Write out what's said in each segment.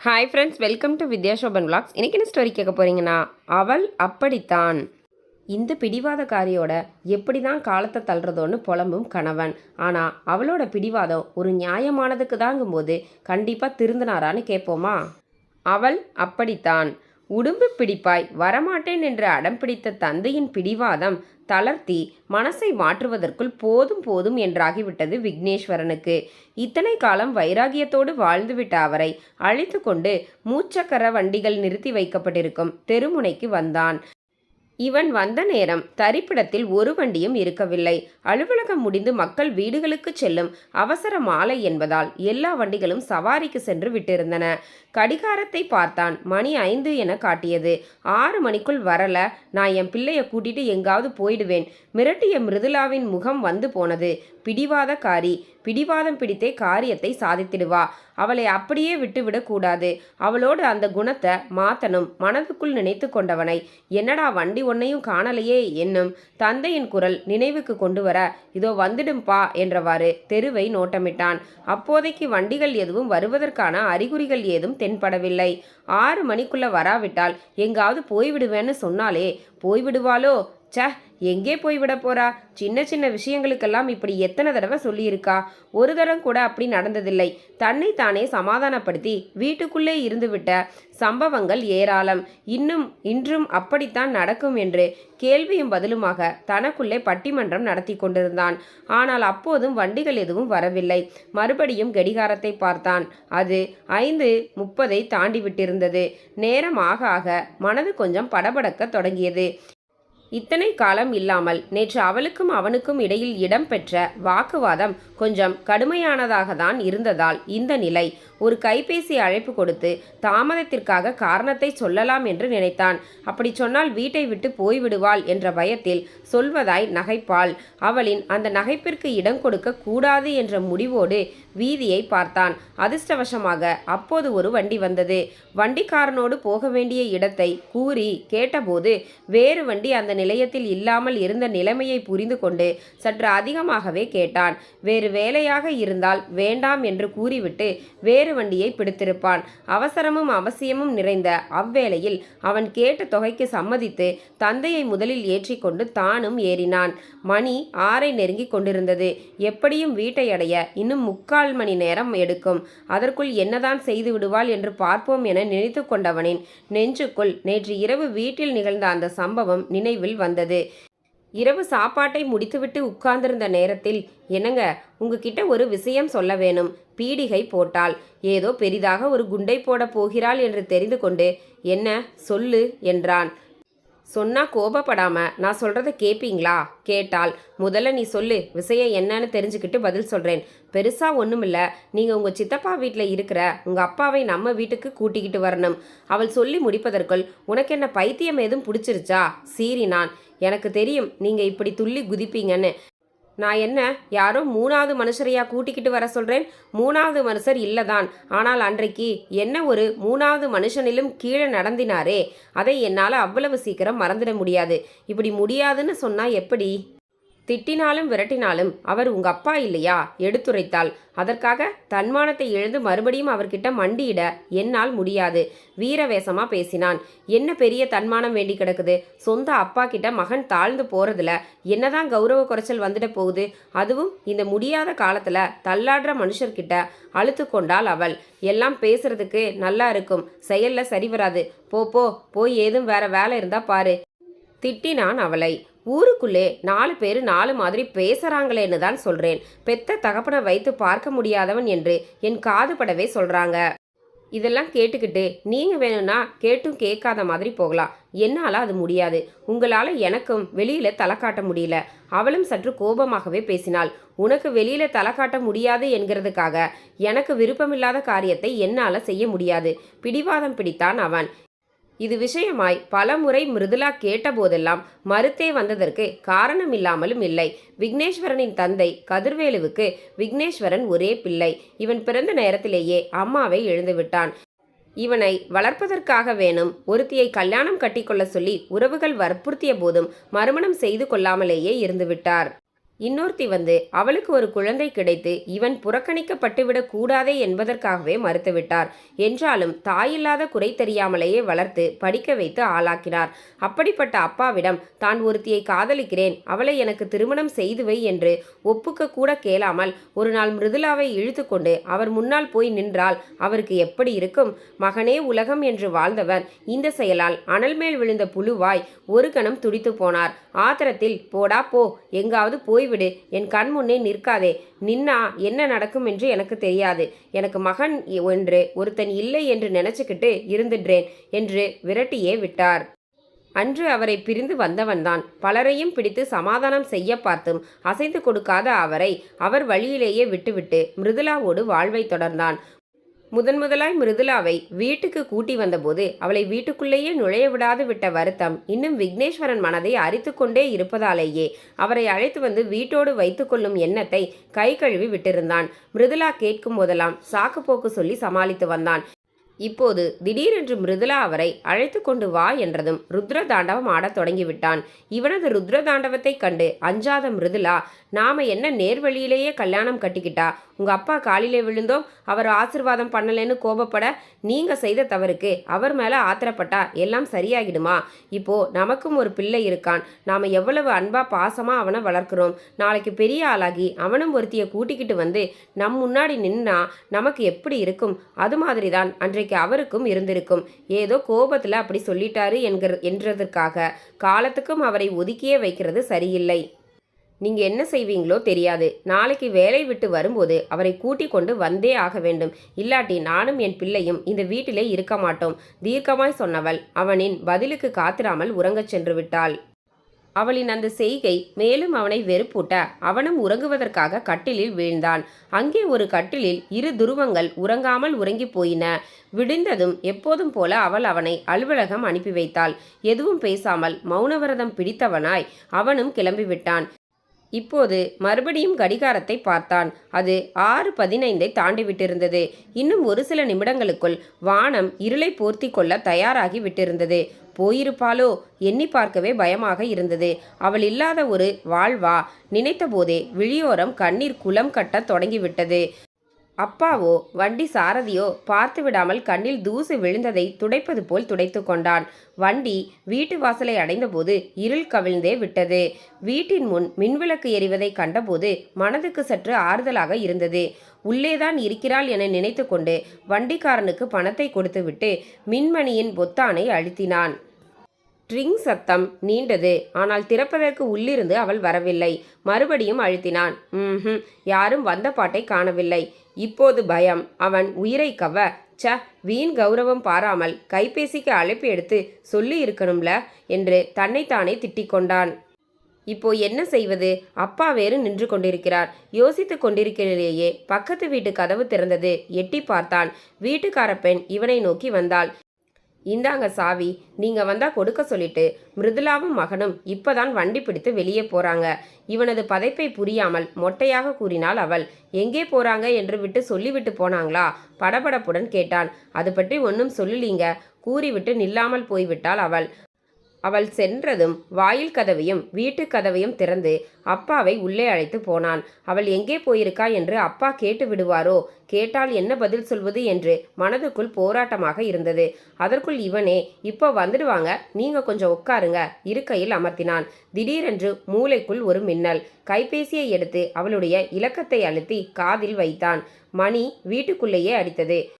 Hi friends welcome to Vidyasoban vlogs. இன்றைக்கி என்ன story கேட்க போகிறீங்கன்னா அவள் அப்படித்தான். இந்த பிடிவாதக்காரியோட எப்படி தான் காலத்தை தள்ளுறதோன்னு புலம்பும் கணவன். ஆனால் அவளோட பிடிவாதம் ஒரு நியாயமானதுக்கு தாங்கும்போது கண்டிப்பாக திருந்தினாரான்னு கேட்போமா? அவள் அப்படித்தான். உடும்பு பிடிப்பாய் வரமாட்டேன் என்று அடம் பிடித்த தந்தையின் பிடிவாதம் தளர்த்தி மனசை மாற்றுவதற்குள் போதும் போதும் என்றாகிவிட்டது விக்னேஸ்வரனுக்கு. இத்தனை காலம் வைராகியத்தோடு வாழ்ந்துவிட்ட அவரை அழித்து கொண்டு மூச்சக்கர வண்டிகள் நிறுத்தி வைக்கப்பட்டிருக்கும் தெருமுனைக்கு வந்தான். இவன் வந்த நேரம். தரிப்பிடத்தில் ஒரு வண்டியும் இருக்கவில்லை. அலுவலகம் முடிந்து மக்கள் வீடுகளுக்கு செல்லும் அவசர மாலை என்பதால் எல்லா வண்டிகளும் சவாரிக்கு சென்று விட்டிருந்தன. கடிகாரத்தை பார்த்தான். மணி ஐந்து என காட்டியது. ஆறு மணிக்குள் வரல. நான் என் பிள்ளைய கூட்டிட்டு எங்காவது போயிடுவேன். மிரட்டிய மிருதுலாவின் முகம் வந்து போனது. பிடிவாதக்காரி. பிடிவாதம் பிடித்தே காரியத்தை சாதித்திடுவா. அவளை அப்படியே விட்டுவிடக்கூடாது அவளோடு அந்த குணத்தை மாத்தனும். மனதுக்குள் நினைத்து கொண்டவனை என்னடா வண்டி ஒன்னையும் காணலையே என்னும் தந்தையின் குரல் நினைவுக்கு கொண்டு வர இதோ வந்துடும்பா என்றவாறு தெருவை நோட்டமிட்டான். அப்போதைக்கு வண்டிகள் எதுவும் வருவதற்கான அறிகுறிகள் ஏதும் தென்படவில்லை. ஆறு மணிக்குள்ள வராவிட்டால் எங்காவது போய்விடுவேன்னு சொன்னாலே போய்விடுவாளோ? ச்சே எங்கே போய் விட போறா? சின்ன சின்ன விஷயங்களுக்கெல்லாம் இப்படி எத்தனை தடவை சொல்லியிருக்கா? ஒரு தரம் கூட அப்படி நடந்ததில்லை. தன்னை தானே சமாதானப்படுத்தி வீட்டுக்குள்ளே இருந்துவிட்ட சம்பவங்கள் ஏராளம். இன்னும் இன்றும் அப்படித்தான் நடக்கும் என்று கேள்வியும் பதிலுமாக தனக்குள்ளே பட்டிமன்றம் நடத்தி கொண்டிருந்தான். ஆனால் அப்போதும் வண்டிகள் எதுவும் வரவில்லை. மறுபடியும் கடிகாரத்தை பார்த்தான். அது ஐந்து முப்பதை தாண்டி விட்டிருந்தது நேரம் ஆக ஆக மனது கொஞ்சம் படபடக்க தொடங்கியது. இத்தனை காலம் இல்லாமல் நேற்று அவளுக்கும் அவனுக்கும் இடையில் இடம்பெற்ற வாக்குவாதம் கொஞ்சம் கடுமையானதாக தான் இருந்ததால் இந்த நிலை ஒரு கைபேசி அழைப்பு கொடுத்து தாமதத்திற்காக காரணத்தை சொல்லலாம் என்று நினைத்தான். அப்படி சொன்னால் வீட்டை விட்டு போய்விடுவாள் என்ற பயத்தில் சொல்வதாய் நகைப்பாள். அவளின் அந்த நகைப்பிற்கு இடம் கொடுக்க கூடாது என்ற முடிவோடு வீதியை பார்த்தான். அதிர்ஷ்டவசமாக அப்போது ஒரு வண்டி வந்தது. வண்டிக்காரனோடு போக வேண்டிய இடத்தை கூறி கேட்டபோது வேறு வண்டி அந்த நிலையத்தில் இல்லாமல் இருந்த நிலைமையை புரிந்து கொண்டு சற்று அதிகமாகவே கேட்டான். வேறு வேலையாக இருந்தால் வேண்டாம் என்று கூறிவிட்டு வேறு வண்டியை பிடித்திருப்பான். அவசரமும் அவசியமும் நிறைந்த அவ்வேளையில் அவன் கேட்ட தொகைக்கு சம்மதித்து தந்தையை முதலில் ஏற்றிக்கொண்டு தானும் ஏறினான். மணி ஆறை நெருங்கி கொண்டிருந்தது. எப்படியும் வீட்டை அடைய இன்னும் முக்கால் மணி நேரம் எடுக்கும். அதற்குள் என்னதான் செய்து விடுவாள் என்று பார்ப்போம் என நினைத்து கொண்டவனின் நெஞ்சுக்குள் நேற்று இரவு வீட்டில் நிகழ்ந்த அந்த சம்பவம் நினைவில் வந்தது. இரவு சாப்பாட்டை முடித்துவிட்டு உட்கார்ந்திருந்த நேரத்தில் என்னங்க உங்ககிட்ட ஒரு விஷயம் சொல்ல வேணும். பீடிகை போட்டாள். ஏதோ பெரிதாக ஒரு குண்டை போட போகிறாள் என்று தெரிந்து கொண்டு என்ன? சொல்லு என்றான். சொன்னா கோபப்படாம நான் சொல்கிறத கேப்பீங்களா? கேட்டால் முதல்ல நீ சொல்லு விஷயம் என்னன்னு தெரிஞ்சுக்கிட்டு பதில் சொல்றேன். பெருசா ஒண்ணுமில்ல. நீங்க உங்க சித்தப்பா வீட்டில் இருக்கிற உங்க அப்பாவை நம்ம வீட்டுக்கு கூட்டிக்கிட்டு வரணும். அவள் சொல்லி முடிப்பதற்குள் உனக்கு என்ன பைத்தியம் ஏதும் பிடிச்சிருச்சா? சீறினான் எனக்கு தெரியும் நீங்க இப்படி துள்ளி குதிப்பீங்கன்னு. நான் என்ன யாரோ மூணாவது மனுஷரையா கூட்டிக்கிட்டு வர சொல்கிறேன் மூணாவது மனுஷர் இல்லைதான். ஆனால் அன்றைக்கு என்ன ஒரு மூணாவது மனுஷனிலும் கீழே நடந்தினாரே? அதை என்னால் அவ்வளவு சீக்கிரம் மறந்துட முடியாது. இப்படி முடியாதுன்னு சொன்னால் எப்படி? திட்டினாலும் விரட்டினாலும் அவர் உங்க அப்பா இல்லையா? எடுத்துரைத்தாள். அதற்காக தன்மானத்தை எழுந்து மறுபடியும் அவர்கிட்ட மண்டியிட என்னால் முடியாது. வீரவேசமா பேசினான். என்ன பெரிய தன்மானம் வேண்டி கிடக்குது? சொந்த அப்பா கிட்ட மகன் தாழ்ந்து போறதுல என்னதான் கௌரவ குறைச்சல் வந்துட போகுது? அதுவும் இந்த முடியாத காலத்துல தள்ளாடுற மனுஷர்கிட்ட அழுத்து கொண்டாள் அவள். எல்லாம் பேசுறதுக்கு நல்லா இருக்கும். செயல்ல சரி வராது. போ போ போய் ஏதும் வேற வேலை இருந்தா பாரு. திட்டினான் அவளை. ஊருக்குள்ளே நாலு பேர் நாலு மாதிரி பேசுறாங்களேன்னு தான் சொல்றேன். பெத்த தகப்பனை வைத்து பார்க்க முடியாதவன் என்று என் காது படவே சொல்றாங்க. இதெல்லாம் கேட்டுக்கிட்டு நீங்க வேணும்னா கேட்டும் கேட்காத மாதிரி போகலாம். என்னால் அது முடியாது. உங்களால் எனக்கும் வெளியில் தலை காட்ட முடியல. அவளும் சற்று கோபமாகவே பேசினாள். உனக்கு வெளியில் தலை காட்ட முடியாது என்கிறதுக்காக எனக்கு விருப்பமில்லாத காரியத்தை என்னால் செய்ய முடியாது. பிடிவாதம் பிடித்தான் அவன். இது விஷயமாய் பலமுறை மிருதுலா கேட்டபோதெல்லாம் மறுத்தே வந்ததற்கு காரணமில்லாமலும் இல்லை. விக்னேஸ்வரனின் தந்தை கதிர்வேலுவுக்கு விக்னேஸ்வரன் ஒரே பிள்ளை. இவன் பிறந்த நேரத்திலேயே அம்மாவை எழுந்துவிட்டான். இவனை வளர்ப்பதற்காக வேணும். ஒருத்தியை கல்யாணம் கட்டிக்கொள்ள சொல்லி உறவுகள் வற்புறுத்திய போதும் மறுமணம் செய்து கொள்ளாமலேயே இருந்துவிட்டார். இன்னொருத்தி வந்து அவளுக்கு ஒரு குழந்தை கிடைத்து இவன் புறக்கணிக்கப்பட்டுவிடக் கூடாதே என்பதற்காகவே மறுத்துவிட்டார். என்றாலும் தாயில்லாத குறை தெரியாமலேயே வளர்த்து படிக்க வைத்து ஆளாக்கினார். அப்படிப்பட்ட அப்பாவிடம் தான் ஒருத்தியை காதலிக்கிறேன். அவளை எனக்கு திருமணம் செய்து வை என்று ஒப்புக்க கூட கேளாமல் ஒரு நாள் மிருதுலாவை இழுத்து கொண்டு அவர் முன்னால் போய் நின்றால் அவருக்கு எப்படி இருக்கும்? மகனே உலகம் என்று வாழ்ந்தவர். இந்த செயலால் அனல் மேல் விழுந்த புழுவாய் ஒரு கணம் துடித்து போனார். ஆத்திரத்தில் போடா போ. எங்காவது போய் போய்விடு என் கண் முன்னே நிற்காதே. நின்னா என்ன நடக்கும் என்று எனக்கு தெரியாது. எனக்கு மகன் ஒன்று ஒருத்தன் இல்லை என்று நினச்சிக்கிட்டு இருந்துடுறேன் என்று விரட்டியே விட்டார். அன்று அவரை பிரிந்து வந்தவன்தான். பலரையும் பிடித்து சமாதானம் செய்ய பார்த்தும் அசைந்து கொடுக்காத அவரை அவர் வழியிலேயே விட்டுவிட்டு மிருதுலாவோடு வாழ்வை தொடர்ந்தான். முதன் முதலாய் மிருதுலாவை வீட்டுக்கு கூட்டி வந்தபோது அவளை வீட்டுக்குள்ளேயே நுழைய விடாது விட்ட வருத்தம் இன்னும் விக்னேஸ்வரன் மனதை அரித்து கொண்டே இருப்பதாலேயே அவரை அழைத்து வந்து வீட்டோடு வைத்துக்கொள்ளும் எண்ணத்தை கை கழுவி விட்டிருந்தான். மிருதுலா கேட்கும் போதெல்லாம் சாக்கு போக்கு சொல்லி சமாளித்து வந்தான். இப்போது திடீரென்று மிருதுலா அவரை அழைத்து கொண்டு வா என்றதும் ருத்ர தாண்டவம் ஆடத் தொடங்கிவிட்டான். இவனது ருத்ர தாண்டவத்தைக் கண்டு அஞ்சாத மிருதுலா நாம என்ன நேர்வழியிலேயே கல்யாணம் கட்டிக்கிட்டா? உங்க அப்பா காலிலே விழுந்தோம் அவர் ஆசிர்வாதம் பண்ணலன்னு கோபப்பட நீங்க செய்த தவறுக்கு அவர் மேல ஆத்திரப்பட்டா எல்லாம் சரியாகிடுமா? இப்போ நமக்கும் ஒரு பிள்ளை இருக்கான். நாம எவ்வளவு அன்பா பாசமா அவனை வளர்க்கிறோம். நாளைக்கு பெரிய ஆளாகி அவனும் ஒருத்திய கூட்டிக்கிட்டு வந்து நம் முன்னாடி நின்னா நமக்கு எப்படி இருக்கும்? அது மாதிரி தான் அன்றைக்கு அவருக்கும் இருந்திருக்கும். ஏதோ கோபத்துல அப்படி சொல்லிட்டாரு என்கிற என்றதற்காக. காலத்துக்கும் அவரை ஒதுக்கியே வைக்கிறது சரியில்லை. நீங்க என்ன செய்வீங்களோ தெரியாது. நாளைக்கு வேலை விட்டு வரும்போது அவரை கூட்டிக் கொண்டு வந்தே ஆக வேண்டும். இல்லாட்டி நானும் என் பிள்ளையும் இந்த வீட்டிலே இருக்க மாட்டோம். தீர்க்கமாய் சொன்னவள். அவனின் பதிலுக்கு காத்திராமல் உறங்கச் சென்று விட்டாள். அவளின் அந்த செய்கை மேலும் அவனை வெறுப்பூட்ட அவனும் உறங்குவதற்காக கட்டிலில் வீழ்ந்தான். அங்கே ஒரு கட்டிலில் இரு துருவங்கள் உறங்காமல் உறங்கிப் போயின. விடிந்ததும் எப்போதும் போல அவள் அவனை அலுவலகம் அனுப்பி வைத்தாள். எதுவும் பேசாமல் மௌனவிரதம் பிடித்தவனாய் அவனும் கிளம்பிவிட்டான். இப்போது மறுபடியும் கடிகாரத்தை பார்த்தான். அது ஆறு பதினைந்தை தாண்டி விட்டிருந்தது இன்னும் ஒரு சில நிமிடங்களுக்குள் வானம் இருளை போர்த்தி கொள்ள தயாராகி விட்டிருந்தது. போயிருப்பாளோ எண்ணி பார்க்கவே பயமாக இருந்தது. அவள் இல்லாத ஒரு வாழ்வா? நினைத்தபோதே விழியோரம் கண்ணீர் குளம் கட்டத் தொடங்கிவிட்டது. அப்பாவோ வண்டி சாரதியோ பார்த்து விடாமல் கண்ணில் தூசு விழுந்ததை துடைப்பது போல் துடைத்து கொண்டான். வண்டி வீட்டு வாசலை அடைந்தபோது இருள் கவிழ்ந்தே விட்டது. வீட்டின் முன் மின்விளக்கு எரிவதை கண்டபோது மனதுக்கு சற்று ஆறுதலாக இருந்தது. உள்ளேதான் இருக்கிறாள் என நினைத்து கொண்டு வண்டிக்காரனுக்கு பணத்தை கொடுத்துவிட்டு மின்மணியின் பொத்தானை அழுத்தினான். ட்ரிங் சத்தம் நீண்டது. ஆனால் திறப்பதற்கு உள்ளிருந்து அவள் வரவில்லை. மறுபடியும் அழுத்தினான். ம் யாரும் வந்த பாட்டை காணவில்லை. இப்போது பயம். அவன் உயிரை கவ. ச வீண் கௌரவம் பாராமல் கைபேசிக்கு அழைப்பு எடுத்து சொல்லி இருக்கணும்ல? என்று தன்னைத்தானே திட்டிக் கொண்டான். இப்போ என்ன செய்வது? அப்பா வேறு நின்று கொண்டிருக்கிறார். யோசித்து கொண்டிருக்கிறேயே பக்கத்து வீட்டு கதவு திறந்தது. எட்டி பார்த்தான். வீட்டுக்கார பெண் இவனை நோக்கி வந்தாள். இந்தாங்க சாவி நீங்க வந்தா கொடுக்க சொல்லிட்டு மிருதுலாவும் மகனும் இப்பதான் வண்டி பிடித்து வெளியே போறாங்க. இவனது பதைப்பை புரியாமல் மொட்டையாக கூறினாள் அவள். எங்கே போறாங்க? என்று விட்டு சொல்லிவிட்டு போனாங்களா? படபடப்புடன் கேட்டான். அது பற்றி ஒன்றும் சொல்லலீங்க. கூறிவிட்டு நில்லாமல் போய்விட்டாள் அவள். அவள் சென்றதும் வாயில் கதவையும் வீட்டு கதவையும் திறந்து அப்பாவை உள்ளே அழைத்து போனான். அவள் எங்கே போயிருக்கா என்று அப்பா கேட்டு விடுவாரோ? கேட்டால் என்ன பதில் சொல்வது? என்று மனதுக்குள் போராட்டமாக இருந்தது. அதற்குள் இவனே இப்போ வந்துடுவாங்க. நீங்க கொஞ்சம் உட்காருங்க. இருக்கையில் அமர்த்தினான். திடீரென்று மூளைக்குள் ஒரு மின்னல். கைபேசியை எடுத்து அவளுடைய இலக்கத்தை அழுத்தி காதில் வைத்தான். மணி வீட்டுக்குள்ளேயே அடித்தது.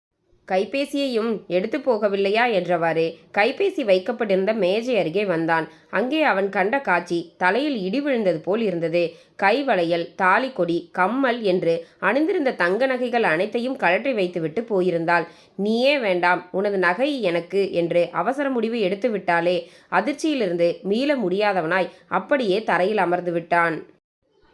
கைபேசியையும் எடுத்து போகவில்லையா என்றவாறு. கைபேசி வைக்கப்பட்டிருந்த மேஜை அருகே வந்தான். அங்கே அவன் கண்ட காட்சி தலையில் இடி விழுந்தது போல் இருந்தது. கைவளையல் தாலிக்கொடி கம்மல் என்று அணிந்திருந்த தங்க நகைகள் அனைத்தையும் கழற்றி வைத்துவிட்டு போயிருந்தாள். நீயே வேண்டாம் உனது நகை எனக்கு என்று அவசர முடிவு எடுத்து விட்டாலே அதிர்ச்சியிலிருந்து மீள முடியாதவனாய் அப்படியே தரையில் அமர்ந்து விட்டான்.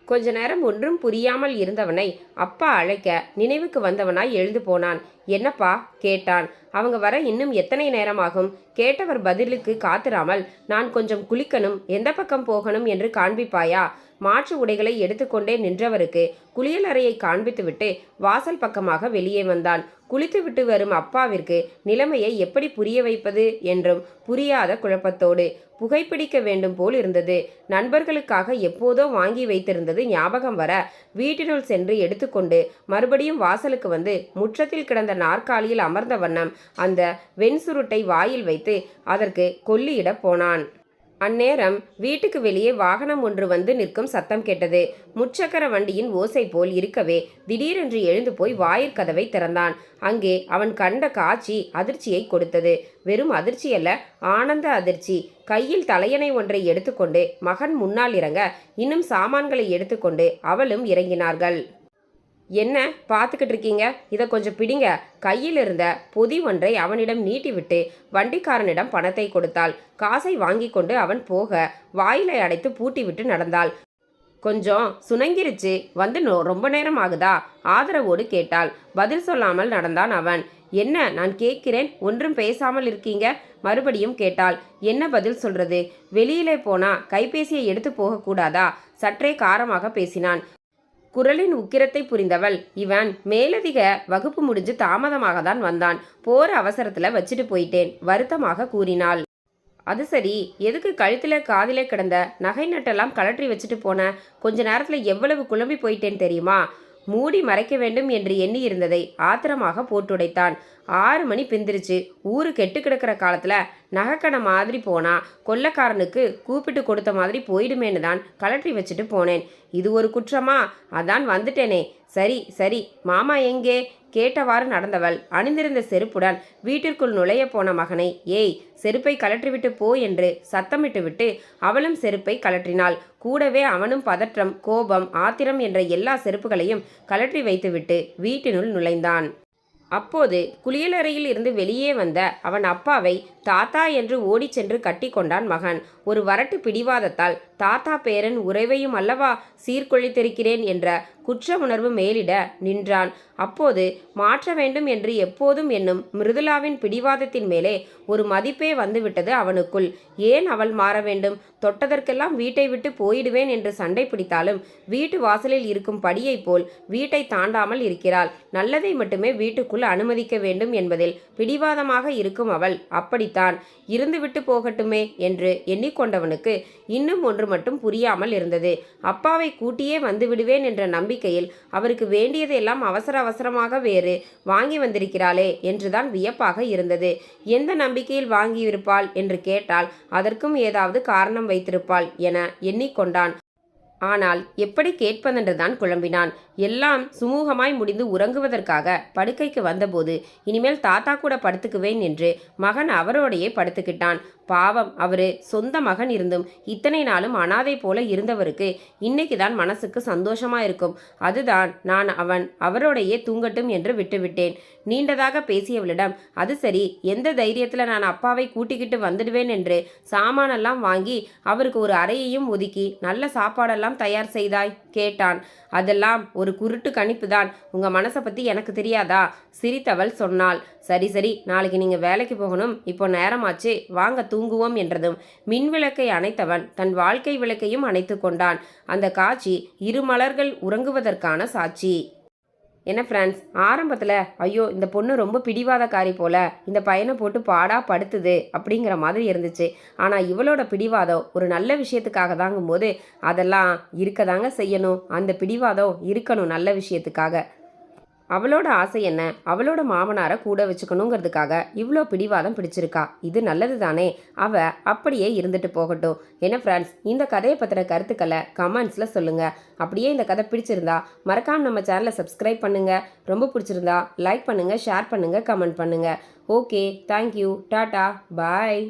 கொஞ்ச நேரம் ஒன்றும் புரியாமல் இருந்தவனை அப்பா அழைக்க நினைவுக்கு வந்தவனாய் எழுந்து போனான். என்னப்பா? கேட்டான். அவங்க வர இன்னும் எத்தனை நேரமாகும் கேட்டவர் பதிலுக்கு காத்திராமல் நான் கொஞ்சம் குளிக்கணும். எந்த பக்கம் போகணும் என்று காண்பிப்பாயா? மாற்று உடைகளை எடுத்துக்கொண்டே நின்றவருக்கு குளியலறையை காண்பித்துவிட்டு வாசல் பக்கமாக வெளியே வந்தான். குளித்துவிட்டு வரும் அப்பாவிற்கு நிலைமையை எப்படி புரிய வைப்பது என்றும் புரியாத குழப்பத்தோடு புகைப்பிடிக்க வேண்டும் போல் இருந்தது. நண்பர்களுக்காக எப்போதோ வாங்கி வைத்திருந்தது ஞாபகம் வர வீட்டினுள் சென்று எடுத்துக்கொண்டு மறுபடியும் வாசலுக்கு வந்து முற்றத்தில் கிடந்த நாற்காலியில் அமர்ந்த வண்ணம் அந்த வெண்சுருட்டை வாயில் வைத்து அதற்கு கொல்லியிடப் போனான். அந்நேரம் வீட்டுக்கு வெளியே வாகனம் ஒன்று வந்து நிற்கும் சத்தம் கேட்டது. முச்சக்கர வண்டியின் ஓசை போல் இருக்கவே திடீரென்று எழுந்து போய் வாயிற்கதவை திறந்தான். அங்கே அவன் கண்ட காட்சி அதிர்ச்சியை கொடுத்தது. வெறும் அதிர்ச்சி அல்ல ஆனந்த அதிர்ச்சி. கையில் தலையணை ஒன்றை எடுத்துக்கொண்டு மகன் முன்னால் இறங்க இன்னும் சாமான்களை எடுத்துக்கொண்டு அவளும் இறங்கினார்கள். என்ன? பார்த்துக்கிட்டு இருக்கீங்க? இதை கொஞ்சம் பிடிங்க. கையில் இருந்த பொதி ஒன்றை அவனிடம் நீட்டிவிட்டு வண்டிக்காரனிடம் பணத்தை கொடுத்தாள். காசை வாங்கி கொண்டு அவன் போக வாயிலை அடைத்து பூட்டிவிட்டு நடந்தாள். கொஞ்சம் சுணங்கிருச்சு. வந்து ரொம்ப நேரம் ஆகுதா? ஆதரவோடு கேட்டாள். பதில் சொல்லாமல் நடந்தான் அவன். என்ன நான் கேட்கிறேன்? ஒன்றும் பேசாமல் இருக்கீங்க? மறுபடியும் கேட்டாள். என்ன பதில் சொல்றது? வெளியிலே போனா கைபேசியை எடுத்து போகக்கூடாதா? சற்றே காரமாக பேசினான். குரலின் உக்கிரத்தை புரிந்தவள். இவன் மேலதிக வகுப்பு முடிஞ்சு தாமதமாக தான் வந்தான். போற அவசரத்துல வச்சுட்டு போயிட்டேன் வருத்தமாக கூறினாள். அது சரி எதுக்கு கழுத்தில் காதிலே கிடந்த நகை நட்டெல்லாம் கழற்றி வச்சுட்டு போன? கொஞ்ச நேரத்தில் எவ்வளவு குழம்பி போயிட்டேன் தெரியுமா? மூடி மறைக்க வேண்டும் என்று எண்ணி இருந்ததை ஆத்திரமாக போட்டுடைத்தான். ஆறு மணி பிந்திருச்சு. ஊரு கெட்டு கிடக்கிற காலத்தில் நகைக்கடை மாதிரி போனா கொள்ளக்காரனுக்கு கூப்பிட்டு கொடுத்த மாதிரி போயிடுமேன்னு தான் கலற்றி வச்சுட்டு போனேன். இது ஒரு குற்றமா? அதான் வந்துட்டேனே. சரி சரி மாமா எங்கே? கேட்டவாறு நடந்தவள் அணிந்திருந்த செருப்புடன் வீட்டிற்குள் நுழைய போன மகனை ஏய் செருப்பை கலற்றிவிட்டு போ என்று சத்தமிட்டு விட்டு அவளும் செருப்பை கலற்றினாள். கூடவே அவனும் பதற்றம் கோபம் ஆத்திரம் என்ற எல்லா செருப்புகளையும் கலற்றி வைத்துவிட்டு வீட்டினுள் நுழைந்தான். அப்போது குளியலறையில் இருந்து வெளியே வந்த அவன் அப்பாவை தாத்தா என்று ஓடிச் சென்று கட்டி கொண்டான் மகன். ஒரு வரட்டு பிடிவாதத்தால் தாத்தா பேரன் உறவையும் அல்லவா சீர்குலைத்திருக்கிறேன் என்ற குற்ற உணர்வு மேலிட நின்றான். அப்போது மாற்ற வேண்டும் என்று எப்போதும் என்னும் மிருதுலாவின் பிடிவாதத்தின் மேலே ஒரு மதிப்பே வந்துவிட்டது அவனுக்குள். ஏன் அவள் மாற வேண்டும்? தொட்டதற்கெல்லாம் வீட்டை விட்டு போயிடுவேன் என்று சண்டை பிடித்தாலும் வீட்டு வாசலில் இருக்கும் படியைப் போல் வீட்டை தாண்டாமல் இருக்கிறாள். நல்லதை மட்டுமே வீட்டுக்குள் அனுமதிக்க வேண்டும் என்பதில் பிடிவாதமாக இருக்கும் அவள். அப்படி தான் இருந்துவிட்டு போகட்டுமே என்று எண்ணிக்கொண்டவனுக்கு இன்னும் ஒன்று மட்டும் புரியாமல் இருந்தது. அப்பாவை கூட்டியே வந்து விடுவேன் என்ற நம்பிக்கையில் அவருக்கு வேண்டியதெல்லாம் அவசர அவசரமாக வேறு வாங்கி வந்திருக்கிறாளே என்றுதான் வியப்பாக இருந்தது. எந்த நம்பிக்கையில் வாங்கியிருப்பாள் என்று கேட்டால் அதற்கும் ஏதாவது காரணம் வைத்திருப்பாள் என எண்ணிக்கொண்டான். ஆனால் எப்படி கேட்பதென்றுதான் குழம்பினான். எல்லாம் சுமூகமாய் முடிந்து உறங்குவதற்காக படுக்கைக்கு வந்தபோது இனிமேல் தாத்தா கூட படுத்துக்குவேன் என்று மகன் அவரோடையே படுத்துக்கிட்டான். பாவம் அவரு சொந்த மகன் இருந்தும் இத்தனை நாளும் அனாதை போல இருந்தவருக்கு இன்னைக்கு தான் மனசுக்கு சந்தோஷமா இருக்கும். அதுதான் நான் அவன் அவரோடையே தூங்கட்டும் என்று விட்டுவிட்டேன். நீண்டதாக பேசியவளிடம் அது சரி எந்த தைரியத்தில் நான் அப்பாவை கூட்டிக்கிட்டு வந்துடுவேன்? என்று சாமானெல்லாம் வாங்கி அவருக்கு ஒரு அறையையும் ஒதுக்கி நல்ல சாப்பாடெல்லாம் தயார் செய்தாய்? கேட்டான். அதெல்லாம் ஒரு குருட்டு கணிப்பு தான் உங்க மனசை பத்தி எனக்கு தெரியாதா? சிரித்தவள் சொன்னாள். சரி சரி நாளைக்கு நீங்க வேலைக்கு போகணும். இப்போ நேரமாச்சு. வாங்க தூங்குவோம் என்றதும். மின் விளக்கை அணைத்தவன் தன் வாழ்க்கை விளக்கையும் அணைத்து கொண்டான். அந்த காட்சி இரு மலர்கள் உறங்குவதற்கான சாட்சி. என்ன ஃப்ரெண்ட்ஸ் ஆரம்பத்தில் ஐயோ இந்த பொண்ணு ரொம்ப பிடிவாதக்காரி போல இந்த பையனை போட்டு பாடா படுத்துது அப்படிங்கிற மாதிரி இருந்துச்சு. ஆனால் இவளோட பிடிவாதம் ஒரு நல்ல விஷயத்துக்காக தாங்கும்போது அதெல்லாம் இருக்க தாங்க செய்யணும். அந்த பிடிவாதம் இருக்கணும் நல்ல விஷயத்துக்காக. அவளோட ஆசை என்ன? அவளோட மாமனாரை கூட வச்சுக்கணுங்கிறதுக்காக இவ்வளோ பிடிவாதம் பிடிச்சிருக்கா? இது நல்லது தானே? அவ அப்படியே இருந்துட்டு போகட்டும். என்ன ஃப்ரெண்ட்ஸ் இந்த கதையை பற்றின கருத்துக்களை கமெண்ட்ஸில் சொல்லுங்கள் அப்படியே இந்த கதை பிடிச்சிருந்தா மறக்காமல் நம்ம சேனலை சப்ஸ்கிரைப் பண்ணுங்கள் ரொம்ப பிடிச்சிருந்தா லைக் பண்ணுங்கள் ஷேர் பண்ணுங்கள் கமெண்ட் பண்ணுங்கள் ஓகே தேங்க்யூ டாட்டா பாய்